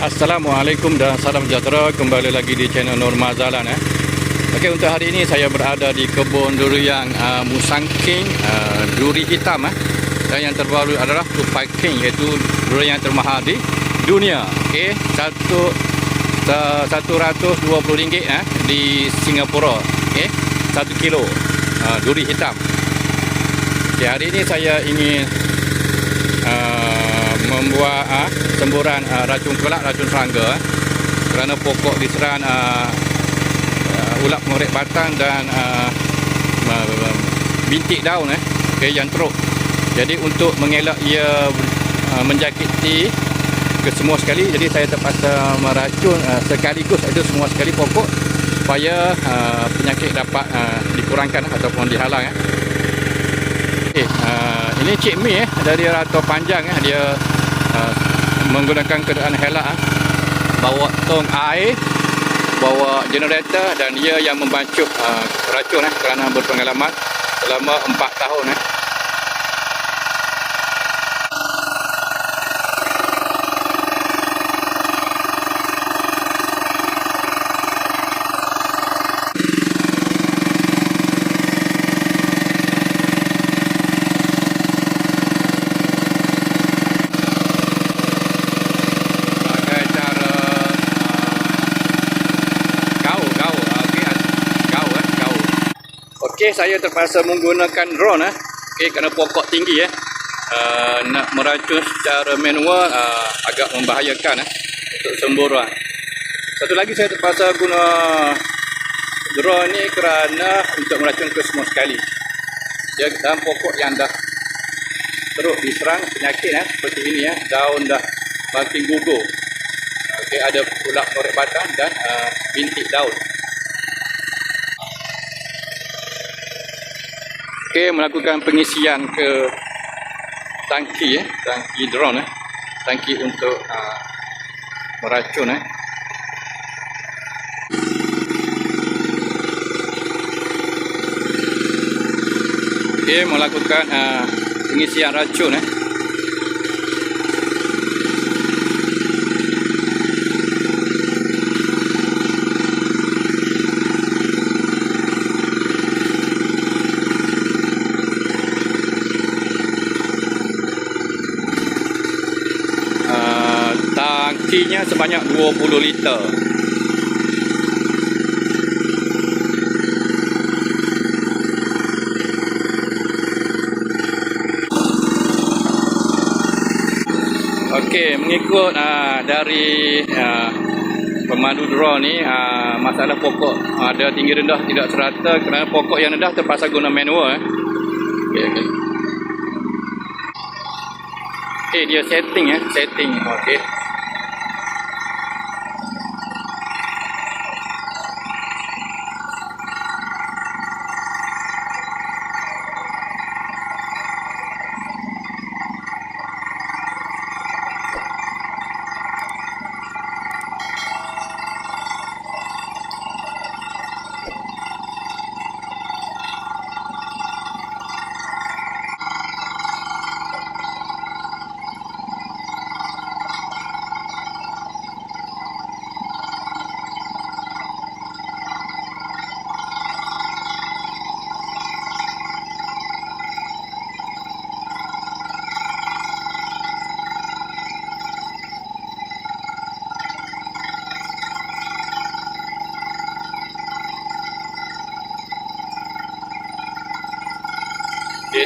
Assalamualaikum dan salam sejahtera kembali lagi di channel Norma Zalan eh. Okey untuk hari ini saya berada di kebun durian uh, Musang King uh, duri hitam eh. Dan yang terbaru adalah Tupai King iaitu durian yang termahal di dunia. Okey, satu satu ratus dua puluh ringgit eh di Singapura. Okey, satu kilo uh, duri hitam. Okey, hari ini saya ingin uh, membuat uh, semburan uh, racun kelak, racun serangga uh, kerana pokok diserang uh, uh, ulat mengorek batang dan uh, uh, bintik daun eh, okay, yang teruk. Jadi untuk mengelak ia uh, menjakiti ke semua sekali, jadi saya terpaksa meracun uh, sekaligus itu semua sekali pokok supaya uh, penyakit dapat uh, dikurangkan ataupun dihalang eh. Okay, uh, ini Cik Mi eh dari Rato Panjang eh dia uh, menggunakan keadaan helak eh. bawa tong air bawa generator dan dia yang membancuh uh, racun eh kerana berpengalaman selama 4 tahun eh saya terpaksa menggunakan drone eh. Okey kerana pokok tinggi eh. Uh, nak meracun secara manual uh, agak membahayakan eh untuk semburan. Satu lagi saya terpaksa guna drone ni kerana untuk meracun ke semua sekali. Dia dalam pokok yang dah teruk diserang penyakit eh seperti ini ya daun dah makin gugur. Okey, ada ulat korek batang dan uh, bintik daun. Okey, melakukan pengisian ke tangki eh, tangki drone eh. Tangki untuk uh, meracun eh. Okey, melakukan uh, pengisian racun eh. Uh, tangkinya sebanyak 20 liter. Okey, mengikut uh, dari uh, pemandu drone ni uh, masalah pokok ada tinggi rendah tidak serata kerana pokok yang rendah terpaksa guna manual eh. Okey, okey. Okey, dia setting eh, setting. Okey.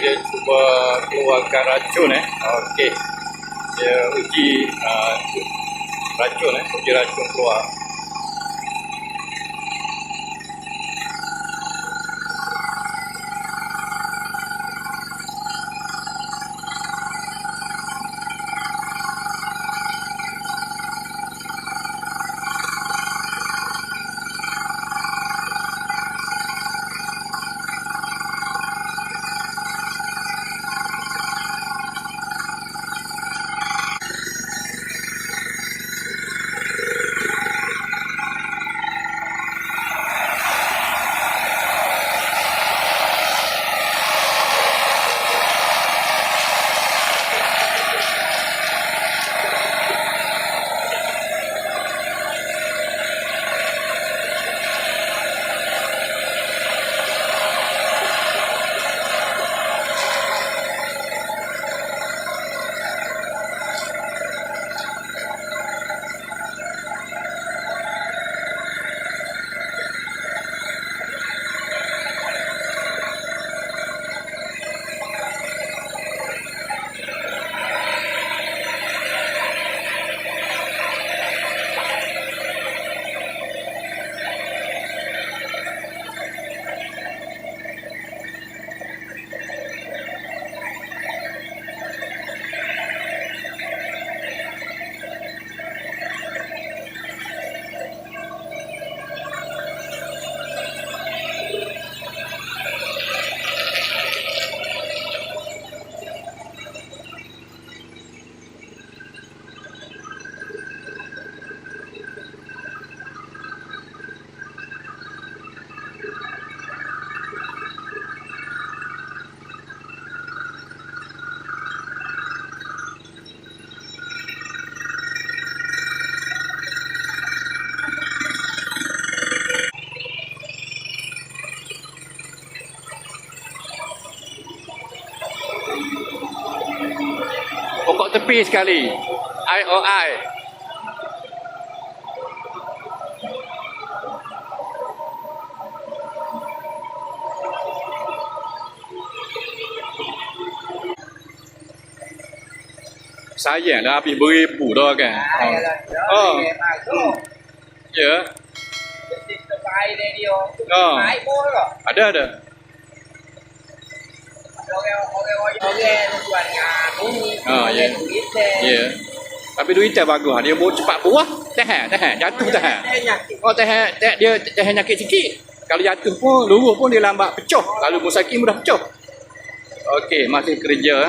Dia cuba keluarkan racun eh. Okey. Dia uji uh, racun eh, uji racun keluar. Tepi sekali. IOI. Sayang dah habis beribu dah kan. Ah, Oh. Oh. Memang tu. Ya, dia. Oh. Baik pun kok. ada ada. Orang orang orang orang ngamu. Oh, ya. Dia. Ya. Tapi duit tak bagus. Dia bawa cepat buah. Tahan, tahan. Jatuh tahan. Oh, tahan, tahan dia tahan nyakit sikit. Kalau jatuh pun, luruh pun dia lambat pecah. Kalau musaki mudah pecah. Okey, masih kerja.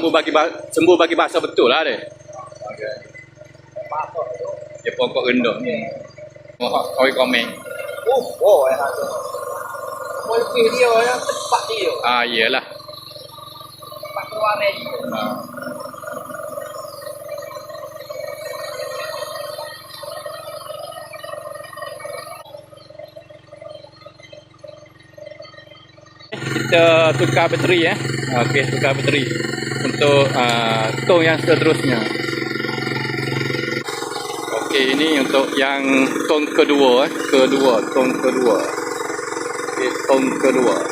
Eh. Kamu bagi sembuh bagi bahasa betul lah dia. Tu? Dia pokok rendah ni. Oh, kau komen. Oh, oh, ya tu. Mulki dia yang tepat dia. Ah, iyalah. Pak tua Medi. Ah. Kita tukar bateri ya. Okey, tukar bateri untuk uh, tong yang seterusnya. Okey, ini untuk yang tong kedua eh. Kedua, tong kedua. Okey, tong kedua.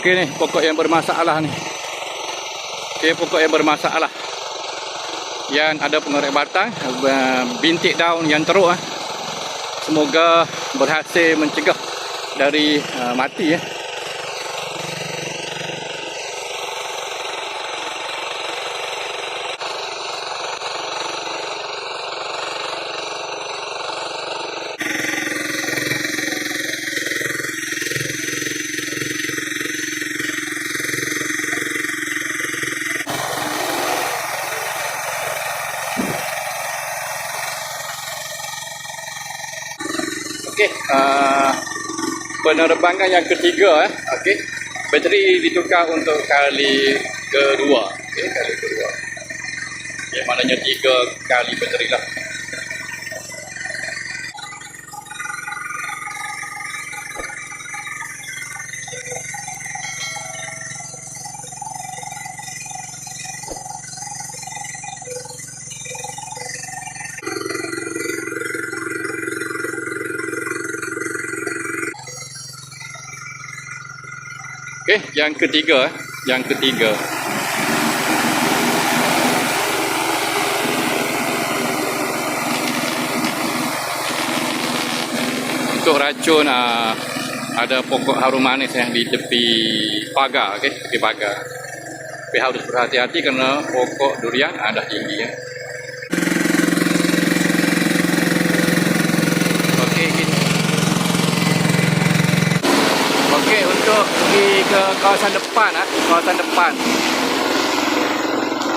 Okey ni pokok yang bermasalah ni. Okey pokok yang bermasalah. Yang ada pengorek batang, uh, bintik daun yang teruk ah. Semoga berhasil mencegah dari uh, mati ya. Okey, uh, penerbangan yang ketiga eh. Okey. Bateri ditukar untuk kali kedua. Okey, kali kedua. Yang maknanya tiga kali bateri lah. Okey, yang ketiga, eh. yang ketiga. Untuk racun uh, ada pokok harum manis yang di tepi pagar, okey, tepi pagar. Tapi harus berhati-hati kerana pokok durian ada tinggi ya. Eh. Pergi ke kawasan depan ah kawasan depan.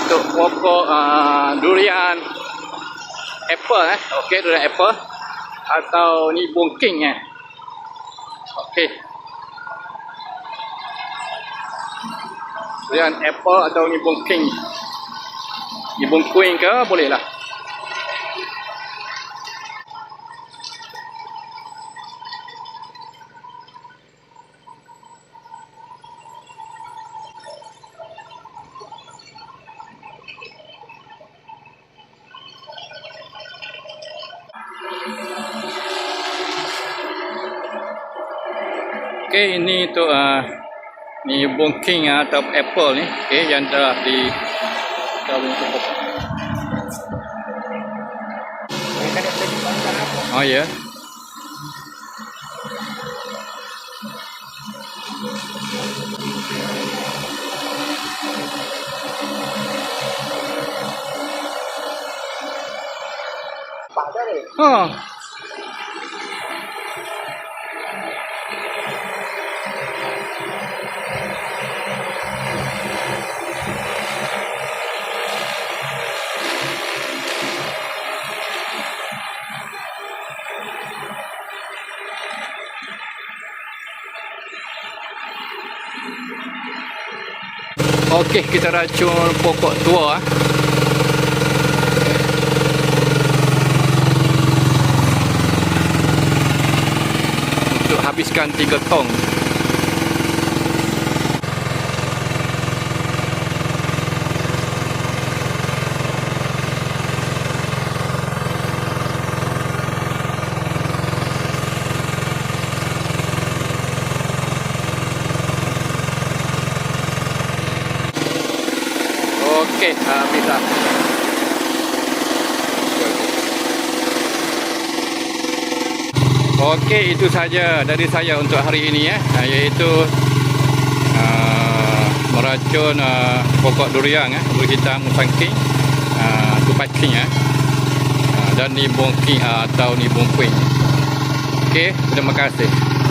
Untuk pokok uh, durian apple eh. Okey durian apple. Atau ni bongking eh. Okey. Durian apple atau ni bongking ni bongkuing ke? Boleh lah Okey, ini untuk uh, ni bongking uh, atau apple ni, okey yang telah di. Oh ya. Yeah. Ni. Oh. Okey, kita racun pokok tua. ah. Untuk habiskan 3 tong. Okey, habislah. Okey, itu saja dari saya untuk hari ini ya, Ah, iaitu uh, meracun uh, pokok durian ya, bulu hitam musangking, uh, tupacing ya. Uh, dan ni bongking uh, atau ni bongkuing. Okey, terima kasih.